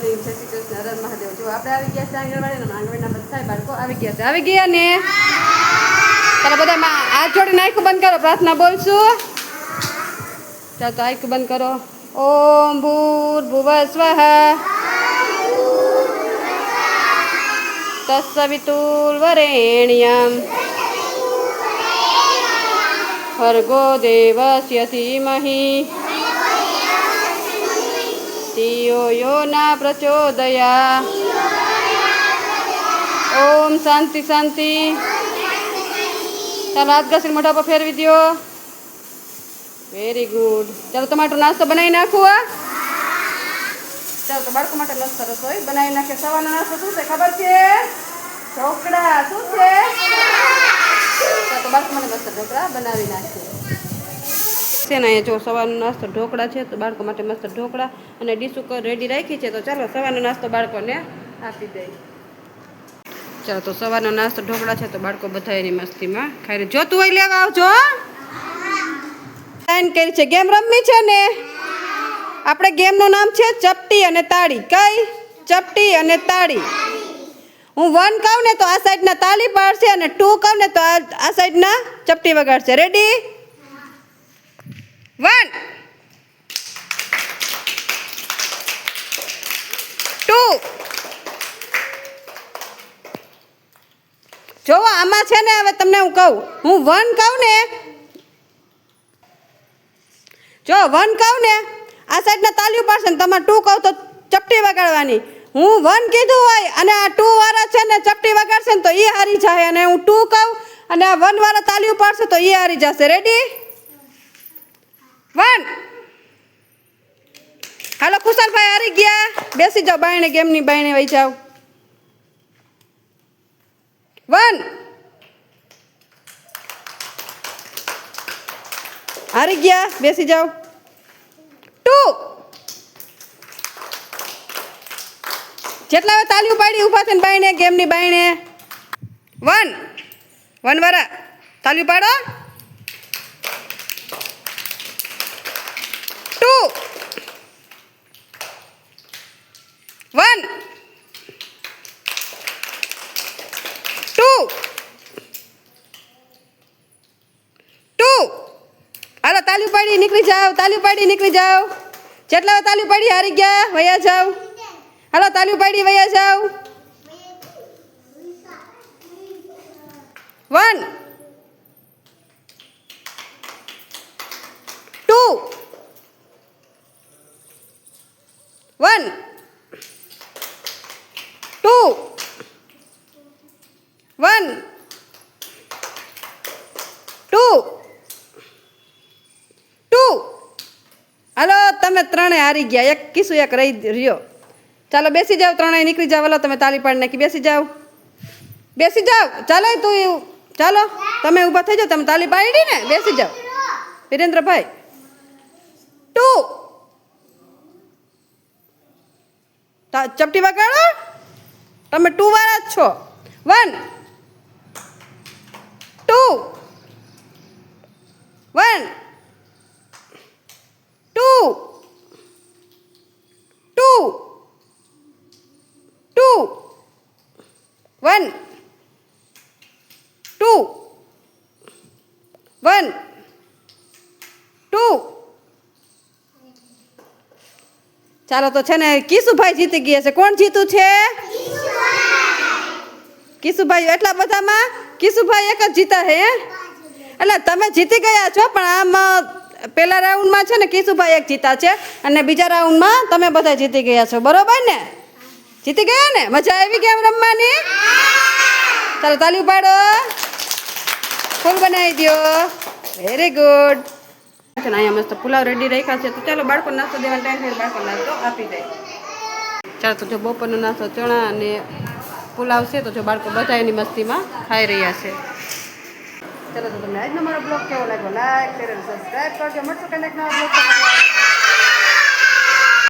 આવી ગયા છે બાળકો આવી ગયા છે. આવી ગયા ને? ચાલો બધા હાથ જોડીને આંખ બંધ કરો, પ્રાર્થના બોલશું. ચાલો તો આંખ બંધ કરો. ઓમ ભૂર ભુવ સ્વઃ. તત્સવિતુર્વરેણ્યમ ભર્ગો દેવસ્ય ધીમહિ ધિયો યો ના પ્રચોદયા ઓમ શાંતિ શાંતિ ચાલો હાથ ઘસીને મોઢા પર ફેરવી દો વેરી ગુડ ચાલો તમારો નાસ્તો બનાવી નાખું આ ચાલો તો બાળકો માટે મસ્ત રસોઈ બનાવી નાખે સવારનો નાસ્તો શું છે ખબર છે ઢોકળા શું છે તો બાળકો માટે મસ્ત ઢોકળા બનાવી નાખીએ છે ને અહીંયા જો સવારનો નાસ્તો ઢોકળા છે, તો બાળકો માટે મસ્ત ઢોકળા અને ડીશ ઉપર રેડી રાખી છે. તો ચાલો સવારનો નાસ્તો બાળકોને આપી દઈએ ચાલો, તો સવારનો નાસ્તો ઢોકળા છે, તો બાળકો બધા એની મસ્તીમાં ખાઈને જોતું હોય લેવા આવજો સાઈન કરી છે. ગેમ રમવી છે ને? આપણે ગેમનું નામ છે ચપટી અને તાળી. કઈ? ચપટી અને તાળી. હું વન કહું ને તો આ સાઈડના તાળી પાડશે અને ટુ કહું ને તો આ સાઈડના ચપટી વગાડશે. રેડી વન ટુ જોવો, આમાં છે ને, હવે તમને હું કહું. હું વન કહું ને, જો વન કહું ને, આ સાઈડના તાલીઓ પાડશે ને, તમારે ટુ કહું તો ચપટી વગાડવાની. હું વન કીધું હોય અને આ ટુ વાળા છે ને ચપટી વગાડશે ને, તો એ હારી જાય અને હું ટુ કહું અને આ વન વાળા તાલીઓ પાડશે તો એ હારી જશે. Ready one. હાલો, કુશલભાઈ હારી ગયા. બેસી જાઓ, બાયણે ગેમની બાયણે વહી જાઓ. વન. હારી ગયા, બેસી જાઓ. ટુ. જેટલા હવે તાલીઓ પાડી ઊભા થઈને બાયણે, ગેમની બાયણે. વન. વન વાળા તાલીઓ પાડો ટુ વન ટુ ટુ હાલો તાલી પાડી નીકળી જાઓ. તાલી પાડી નીકળી જાઓ. જેટલા તાલી પાડી હારી ગયા. વયા જાઓ. હાલો, તાલી પાડી વયા જાઓ. One. Two. One. Two. One two two હાલો, તમે ત્રણે હારી ગયા. એક કિસ્સું એક રહી રહ્યો. ચાલો, બેસી જાઓ, ત્રણેય નીકળી જાઓ. હાલો, તમે તાલી પાડી નાખી. બેસી જાઓ. બેસી જાઓ. ચાલો, તું ચાલો, તમે ઊભા થઈ જાઓ. તમે તાલી પાડી ને, બેસી જાઓ. વિરેન્દ્રભાઈ. ટુ. ચપટી વગાડો. તમે ટુ વાળા જ છો. One. Two. One two two two one two one two ચાલો તો છે ને કિશુભાઈ જીતી ગયા છે. કોણ જીતું છે? કિશુભાઈ એટલા બધામાં કિશુભાઈ એક જ જીતા હે એટલે તમે જીતી ગયા છો, પણ આમાં પહેલા રાઉન્ડમાં છે ને કિશુભાઈ એક જીતા છે. અને બીજા રાઉન્ડમાં તમે બધા જીતી ગયા છો. બરોબર ને? જીતી ગયા ને? મજા આવી કેમ રમવાની? ચાલો તાલી ઉપાડો. ફૂલ બનાવી દો વેરી ગુડ અહીંયા મસ્ત પુલાવ રેડી રાખ્યા છે. તો ચાલો બાળકો નાસ્તો દેવાનો ટાઈમ થયો બાળકો નાસ્તો આપી દે. ચાલો, તો જો બપોરનો નાસ્તો ચણા અને પુલાવ છે, તો જો બાળકો બધા એની મસ્તીમાં ખાઈ રહ્યા છે. ચાલો, તો તમને આજનો મારો બ્લોગ કેવો લાગ્યો? લાઈક શેર સબસ્ક્રાઈબ કરજો. મળશું કનેક્ટ નવા બ્લોગ